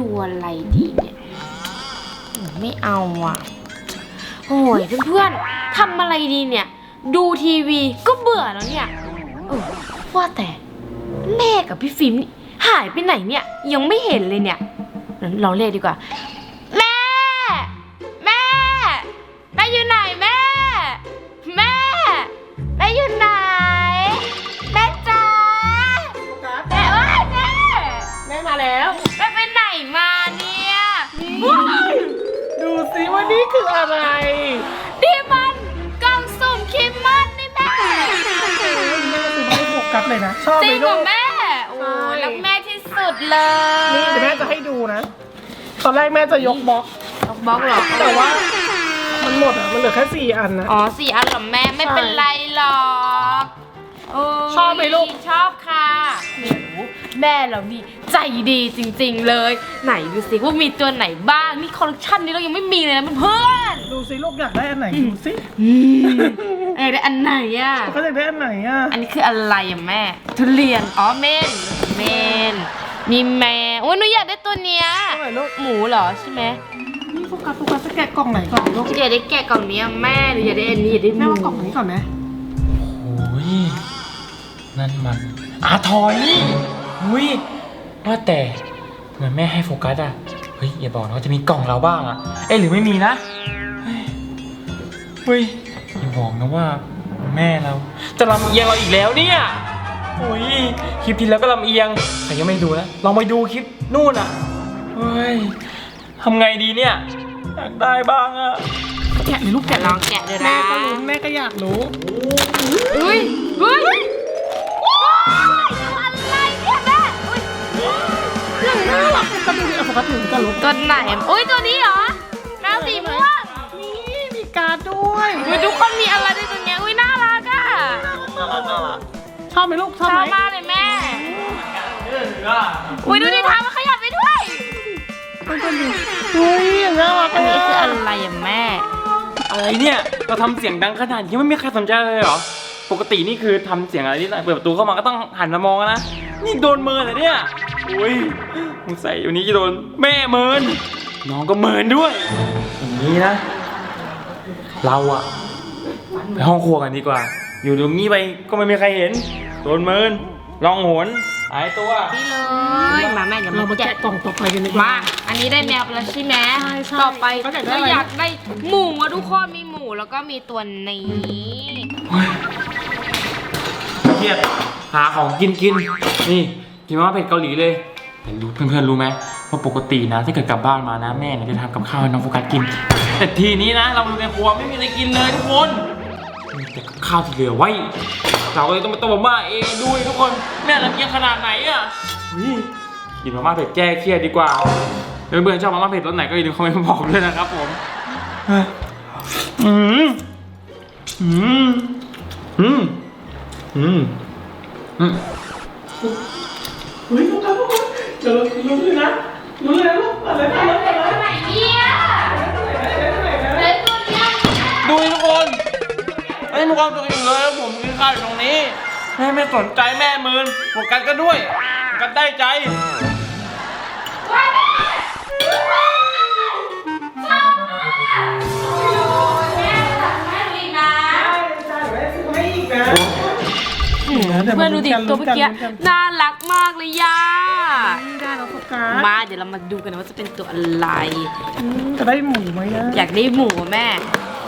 ดูอะไรดีเนี่ยไม่เอาอะโอ้ยเพื่อนๆทำอะไรดีเนี่ย ดูทีวีก็เบื่อแล้วเนี่ยเออว่าแต่ แม่กับพี่ฟิล์มนี่หายไปไหนเนี่ย ยังไม่เห็นเลยเนี่ยงั้นเราเรียกดีกว่า แม่ แม่แม่อยู่ไหนแม่ แม่แม่อยู่ไหนแม่จ๋าแม่ว่าแม่แม่มาแล้ว ออะไร นี่มันกล่องสุ่มคิมมอนนี่แม่แม่คือไม่ได้โฟกัสเลยนะ ชอบจไหมริงเหรลูอก แม่ โอ้ใช่รักแม่ที่สุดเลยนี่เดี๋ยวแม่จะให้ดูนะ ตอนแรกแม่จะยกบล็อกล็อกบล็อกเหรอแต่ว่ามันหมดอะ มันเหลือแค่สี่อันนะ อ๋อสี่อันเหรอแม่ไม่เป็นไรหรอกโยชอบไหมลูก ชอบค่ะโอ้โห แม่เรานี่ใจดีจริง ๆ เลย ไหนดูสิว่ามีตัวไหนบ้าง นี่คอลเลคชันนี้เรายังไม่มีเลยนะเพื่อนดูสิลูกอยากได้อันไหนดูสิๆอืมเอ้ยได้อันไหนอะ เขาอยากได้อันไหนอะอันนี้คืออะไรอะแม่ ทุเรียน อ๋อเมน เมนมีแมวโอ้ยหนูอยากได้ตัวเนี้ยตัวไหนลูกหมูเหรอใช่ไหมนี่โฟกัสโฟกัสจะแกะกล่องไหนก่อนลูกอยากได้แกะกล่องนี้อะแม่หรืออยากได้อันนี้อยากได้หแม่มูเอากล่องนี้ก่อนไหมโอ้ยนั่นมันอาทอย อุ้ยว่าแต่ทำไมแม่ให้โฟกัสอะ เฮ้ยอย่าบอกนะว่าจะมีกล่องเราบ้างอะ เอ๊ะหรือไม่มีนะเฮ้ยอย่าบอกนะว่าแม่เรา จะลำเอียงเราอีกแล้วเนี่ยโอ้ยคลิปที่แล้วก็ลำเอียงใครยังไม่ดูนะลองไปดูคลิปนู่นอะเฮ้ยทำไงดีเนี่ยอยากได้บ้างอะแกะเลยลูกแกะลองแกะดูแม่นะก็รู้แม่ก็อยากรู้เฮ้ยเฮ้ย ก็ดูดิเอาโฟกัสถึงกันลูกตัวไหนอุ้ยตัวนี้เหรอแมวสีม่วงนี่มีการ์ดด้วยอุ้ยทุกคนมีอะไรในตัวเนี้ยอุ้ยน่ารักอะน่ารักน่ารักชอบไหมลูกชชอบอไหมบมากเลยแม่ อุ้ยดูดิเท้ามันขยับไปด้วยไม่เป็นไรเฮ้ยอย่างน่ารักอันนี้คืออะอะไรอะแม่ อะไรเนี่ย เราทำเสียงดังขนาดนี้ไม่มีใครสนใจเลยเหรอ ปกตินี่คือทำเสียงอะไรนี่เปิดประตูเข้ามาก็ต้องหันมามองนะ นี่โดนเมินเหรอเนี่ย อุ้ยสงสัยวันนี้จะโดนแม่เมิน น้องก็เมินด้วย อย่างนี้นะ เราอะไปห้องครัวกันดีกว่า อยู่ตรงนี้ไปก็ไม่มีใครเห็น โดนเมินลองโหนหายตัว นี่เลยมาแม่อย่าเรามามาแกะแกะกล่องต่อไปกันดีกมาว่าอันนี้ได้แมวไปแล้วใช่ไหมใช่ใช่ต่อไปก็อยากได้ก็อะไร อยากได้หมูอะทุกคนมีหมูแล้วก็มีตัวนี้เครียดหาของกินกินนี่ กินมาม่าเผ็ดเกาหลีเลยแต่รู้เพื่อนๆรู้ไหมว่าปกตินะ ถ้าเกิดกลับบ้านมานะแม่เนี่ยจะทำกับข้าวให้น้องโฟกัสกิน แต่ทีนี้นะ เราอยู่ในครัวไม่มีอะไรกินเลยทุกคนมีแต่กับข้าวที่เหลือไว้ เราเลยต้องมาต้มมาม่าเองดูดิทุกคนแม่ลำเอียงขนาดไหนอะเฮ้ยกินมาม่าเผ็ดแก้เครียดดีกว่าเพื่อนๆชอบมาม่าเผ็ดรสไหนก็อย่าลืมคอมเมนต์มาบอกด้วยนะครับผมเฮ้ยอืมอืมอืมอืมอืม เฮ้ยลูกครับลูกครับเดี๋ยวเราลุ้นเลยนะลุ้นเลยนะลูกอะไรนะอะไรนะไหนเนี่ยเล่นตัวเนี้ยดูดิทุกคนไอ้ยมีความสุขอยู่เลยผมกินข้าวอยู่ตรงนี้แม่ไม่สนใจแม่มืนโฟกัสก็ด้วยโฟกัสได้ใจ เพื่อนดูดิตัวเมื่อกี้น่ารักมากเลยย่านี่ได้แล้วโฟกัสมาเดี๋ยวเรามาดูกันนะว่าจะเป็นตัวอะไรอืมจะได้หมูไหมอะอยากได้หมูอะแม่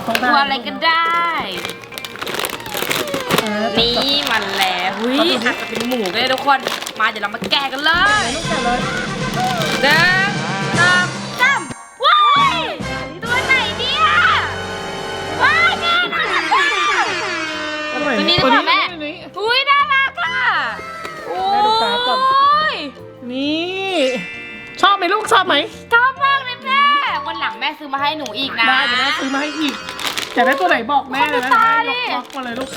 ต้องด้ตัวอะไรก็ได้เออนี่มันแล้วหุยอาจจะเป็นหมูก็ได้ทุกคน มาเดี๋ยวเรามาแกะกันเลยลูกแกะเลยหนึ่งสองสามว้ายตัวไหนเนี่ยว้ายแม่น่ารักอะตัวนี้หรือเปล่าแม่ตัวนี้อุ้ยน่ารักอะโอ้ แม่ดูตาก่อน ย นี่ ชอบไหมลูกชอบไหมชอบมากเลยแม่ วันหลังแม่ซื้อมาให้หนูอีกนะ ได้เดี๋ยวแม่ซื้อมาให้อีกอยากได้ตัวไหนบอกแม่เลยนะขอบคุณตาแม่ดิยกบล็อกมาเลยลูก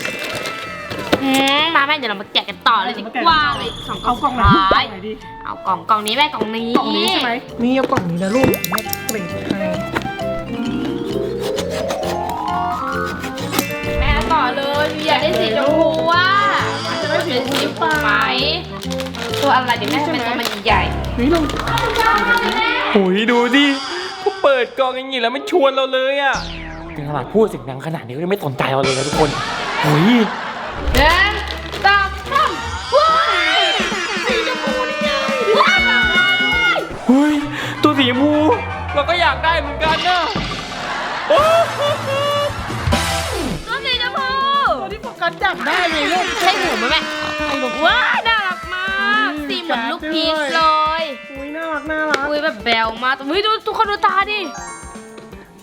อืมมาแม่เดี๋ยวเรามาแกะกันต่อเลยดีกว่าเลยสองกล่เอาองกล่องไหนสุดกล่ท้าอยงไหนดีเอากล่องกล่องนี้แม่กล่องนี้กล่องนี้ใช่ไหมนี่เอากล่องนี้นะลูกแม่เกรดให้แม่ต่อเลยอยากได้สีชมพูว่ะจะได้สีชมพูหรือเปล่าไหม ตัวอะไรเดี๋ยวแม่ให้เป็นตัวมันใหญ่นี่ลูกชอบมากเลยแม่โอ้ยดูดิเขาเปิดกล่องอย่างนี้แล้วไม่ชวนเราเลยอะถึงขนาดพูดเสียงดังขนาดนี้ก็ยังไม่สนใจเราเลยนะทุกคนโอ้ยเดินตามซ้ำว้ายสีชมพูนี่ไงว้ายเฮ้ยตัวสีชมพูเราก็อยากได้เหมือนกันนะตัวสีชมพูตัวที่โฟกัสจับได้เลยลูกใช่หนูไหมแม่ใช่ลูว้ายน่า เหมือนลูกจัดพีชด้วยเลย อุ้ยน่ารักน่ารักอุ้ยแบบแบวมากอุ้ยดูทุกคนดูตาดิ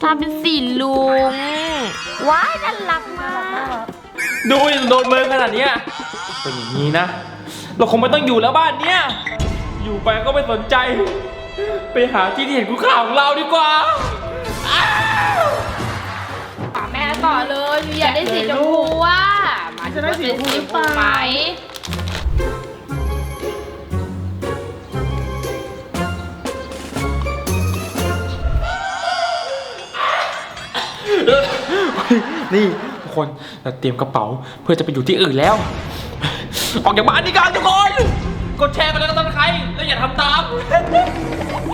ตาเป็นสีลุง ว้ายน่ารักมาก ดูยังโดนเมินขนาดเนี้ยเป็นอย่างนี้นะ เราคงไม่ต้องอยู่แล้วบ้านเนี้ย อยู่ไปก็ไม่สนใจ ไปหาที่ที่เห็นคุณค่าของเราดีกว่าหาแม่ต่อเลยหนูอยากได้สีชมพูว่ะมาจะได้สีชมพูหรือเปล่าไหม นี่ทุกคนเราเตรียมกระเป๋าเพื่อจะไปอยู่ที่อื่นแล้ว ออกจากบ้านดีกว่าทุกคนกดแชร์ไปแล้วก็ต้นใครแล้วอย่าทำตาม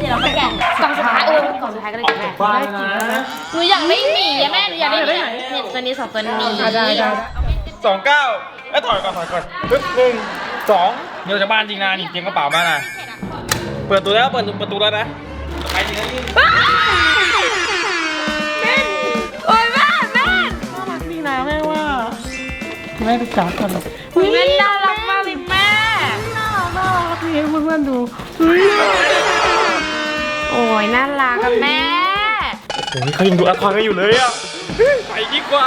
เดี๋ยวเราไปแกะกล่องสุดท้ายเออกล่องสุดท้ายก็เลยออกแม่จากบ้านนะหนูอยากได้หมีอะแม่หนูอยากได้หมีอะเนี่ยตัวนี้สองตัวนี้ได้ได้ได้สองเก้าเอ้ยถอยก่อนถอยก่อนปึ๊บหนึ่งสองเดี๋ยวจะบ้านจริงนะนี่เตรียมกระเป๋ามานะเปิดตัวแล้วเปิดประตูแล้วนะไปจริงนะ ม่ไปจับกันเลยแม่น่ารักมากเลยแม่ น่ารักน่ารักดีให้เพื่อนๆดูเฮ้ยโอ้ยน่ารักกับแม่ โอ้ยเขายังดูละครกันอยู่เลยอะไปดีกว่า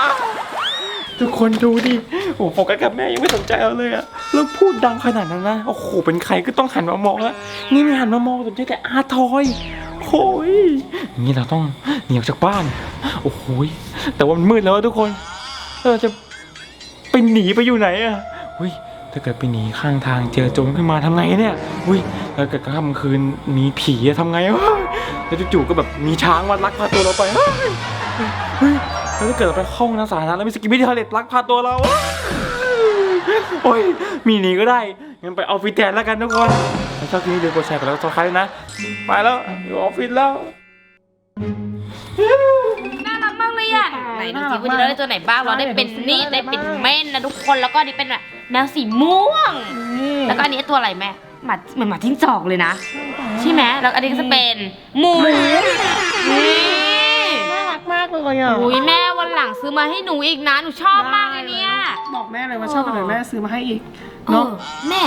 ทุกคนดูดิโอ้โหโฟกัสกับแม่ยังไม่สนใจเราเลยอะแล้วพูดดังขนาดนั้นนะโอ้โหเป็นใครก็ต้องหันมามองแล้วนี่ไม่หันมามองสนใจแต่อาทอยโอ้ยอย่างนี้เราต้องหนีออกจากบ้าน โอ้โหยแต่ว่ามันมืดแล้วอะทุกคนเราจะ ไปหนีไปอยู่ไหนอะอุ้ยถ้าเกิดไปหนีข้างทางเจอโจรขึ้นมาทำไงเนี่ย อุ้ยแล้วเกิดกลางคืนมีผีอะทำไงวะแล้วจู่ๆก็แบบมีช้างมาลักพาตัวเราไปเฮ้ยแล้วถ้าเกิดเราไปเข้าห้องน้ำสาธารณะแล้วมีสกิมิทอเลตลักพาตัวเราโอ้ยมีหนีก็ได้งั้นไปออฟฟิศแทนแล้วกันทุกคนชอบคลิปนี้เดี๋ยวกดแชร์กันแล้วก็ซับสไครต์นะ ไปแล้วอยู่ออฟฟิศแล้ว ยอะไหนดูสิวันนี้เราได้ตัวไหนบ้าง เราได้เป็นนี่ได้เป็นเม่นนะทุกคน แล้วก็อันนี่เป็นแบบแมวสีม่วงนี่แล้วก็อันนี้ตัวอะไรแม่ หมาเหมือนหมาทิ้งจอกเลยนะ ใช่ไหม แล้วอันนี้ก็จะเป็นหมูนี่น่ารักมากเลยอะอุ้ยแม่วันห ลังซื้อมาให้หนูอีกนะ หนูชอบมากเลยเนี่ย บอกแม่เลยว่าชอบกันเลยแม่ซื้อมาให้อีกเอเนาะอแม่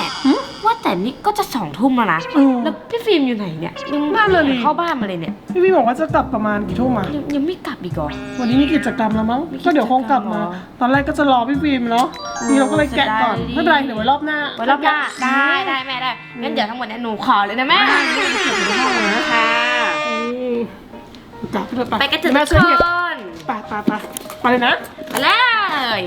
ว่าแต่นี่ก็จะสองทุ่มแล้วนะเออแล้วพี่ฟิล์มอยู่ไหนเนี่ยยังนั่นเลยดิ เข้าบ้านมาเลยเนี่ยพี่พี่บอกว่าจะกลับประมาณกี่ทุ่มอะยังยังไม่กลับอีกเหรอ วันนี้มีกิจกรรมแล้วมั้งมีกิจกรรมก็เดี๋ยวคงกลับมา เหรอตอนแรกก็จะรอพี่ฟิล์มเนาะโอ้นี่เราก็เลยแกะก่อนเสียดายดิไม่เป็นไรเดี๋ยวไว้รอบหน้าไว้รอบหน้าได้ได้แม่ได้งั้นเดี๋ยวทั้งหมดเนี่ยหนูขอเลยนะแม่ได้เก็บอยู่ในห้องนะค่ะ อืมจับไปเลยไปกันเถอะแม่ทุกช่วยเก็บคนไป ไปไปไปเลยนะไปเลย